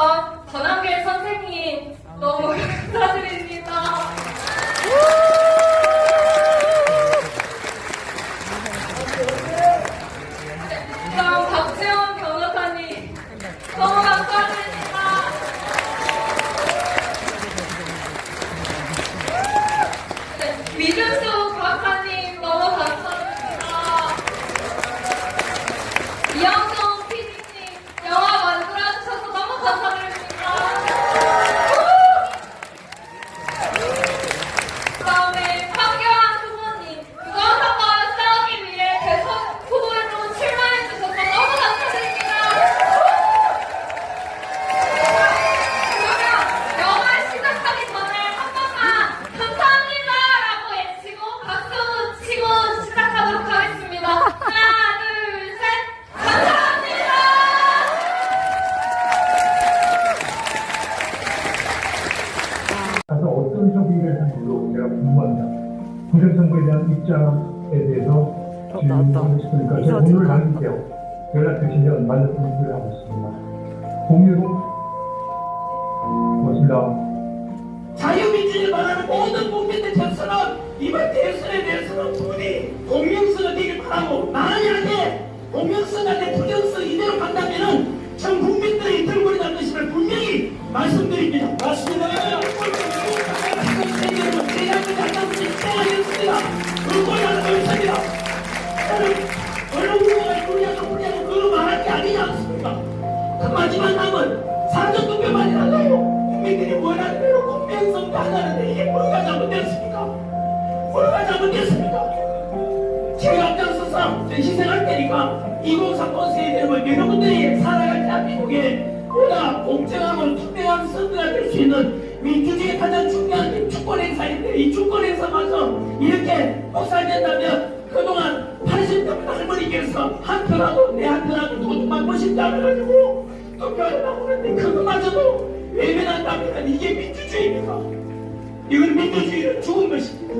해주셨던 전한길 선생님 너무 감사드립니다. 그럼 박재원 변호사님 너무 감사드립니다. 네, 미준수 박사님 너무 감사드립니다. 이영종 PD님 영화 만들어주셔서 너무 감사드립니다. 그다음에 황교안 후보님 무언상과 싸우기 위해 대선 후보로 출마해주셔서 너무 감사드립니다. 그러면 영화 시작하기 전에 한 번만 감사합니다라고 외치고 박수 치고 시작하도록 하겠습니다. 하나, 둘, 셋, 감사합니다. 가서 어떤 협의를 궁금합니다. 부정선거에 대한 입장에 대해서 질문하고 싶으니까 제가 오늘 남길게요. 연락 주시면 만나서 준비를 하고 있습니다. 공유로 고맙습니다. 자유민주를 말하는 모든 국민들 전선은 이번 대선에 대해서는 부디 공명성을 되길 바라고 만약에 공명성한테 부정성 이대로 간다면은 전 국민들이 들고 일어날 것임을 분명히 말씀드립니다. 맞습니다. 남은 사전투표만이라도 국민들이 원하는 대로 공명성도 하자는데 이게 뭐가 잘못됐습니까? 뭐가 잘못됐습니까? 제가 앞장서서 저 희생할 테니까 2030 세대를 여러분들이 살아갈 대한민국에 보다 공정하고 투명한 선거가 될 수 있는 민주주의의 가장 중요한 게 주권 행사인데 이 주권 행사마저 이렇게 혹살된다면 그동안 80대 할머니께서 한 표라도 내 한 표라도 도둑맞고 싶지 않아가지고 하고 그랬는데 그거마저도 외면한다면 이게 민주주의입니까? 이건 민주주의를 죽은 것입니다.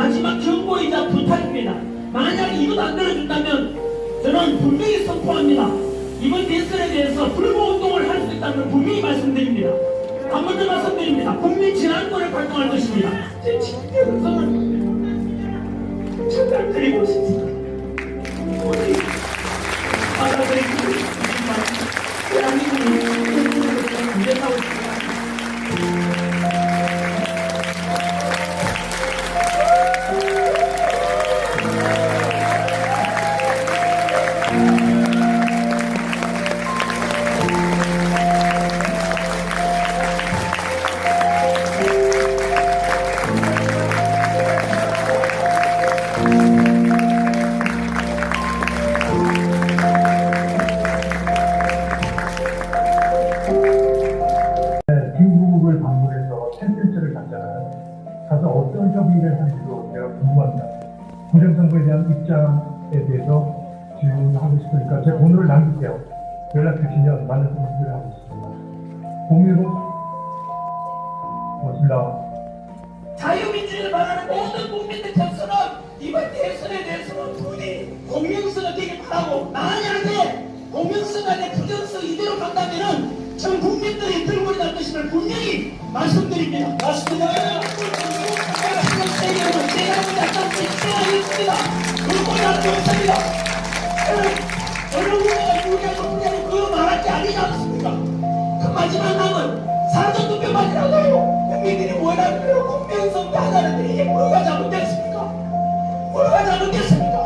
마지막 경고이자 부탁입니다. 만약 이것 안 들어준다면 저는 분명히 선포합니다. 이번 대선에 대해서 불구운동을 할 수 있다는 분명히 말씀드립니다. 한 번 더 말씀드립니다. 국민 진앙권을 발동할 것입니다. 제 진짜 선을 전달드리고 싶습니다. 대한 입장에 대해서 질문하고 싶으니까 제 번호를 남길게요. 연락 주시면 만나서 준비를 하고 있습니다. 공유로 고맙습니다. 자유민주를 말하는 모든 국민들 전선은 이번 대선에 대해서는 부디 공명성을 되길 바라고 만약에 공명성한테 부정성 이대로 간다면은 전 국민들이 들고 일어날 것임을 분명히 말씀드립니다. 맞습니다. 지금 세계로 대한민국 한국이 떠나겠습니다. 언론 후보가 불리하고 불리하고 그거 말할 게 아니지 않습니까? 그 마지막 남은 사전 투표만이라도 국민들이 원하는 대로 공명성도 하자는데 이게 뭐가 잘못됐습니까? 뭐가 잘못됐습니까?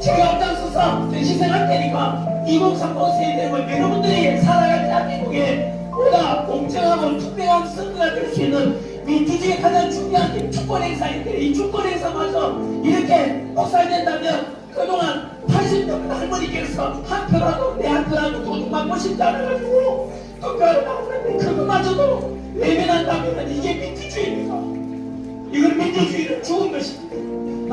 제가 앞장서서 저 희생할 테니까 2030 세대를 여러분들이 살아갈 대한민국에 보다 공정하고 투명한 선거가 될 수 있는 민주주의의 가장 중요한 게 주권 행사인데 이 주권 행사마저 이렇게 혹살된다면 그동안 80대 할머니께서 한 표라도 내 한 표라도 도둑맞고 싶지 않아가지고 하고 그랬는데 그거마저도 외면한다면 이게 민주주의입니까? 이건 민주주의를 죽은 것입니다.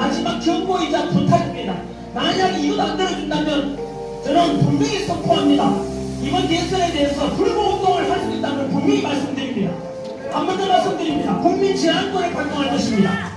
마지막 경고이자 부탁입니다. 만약 이것 안 들어준다면 저는 분명히 선포합니다. 이번 대선에 대해서 불구운동을 할 수 있다는 분명히 말씀드립니다. 한 번 더 말씀드립니다. 국민 진앙권을 발동할 것입니다.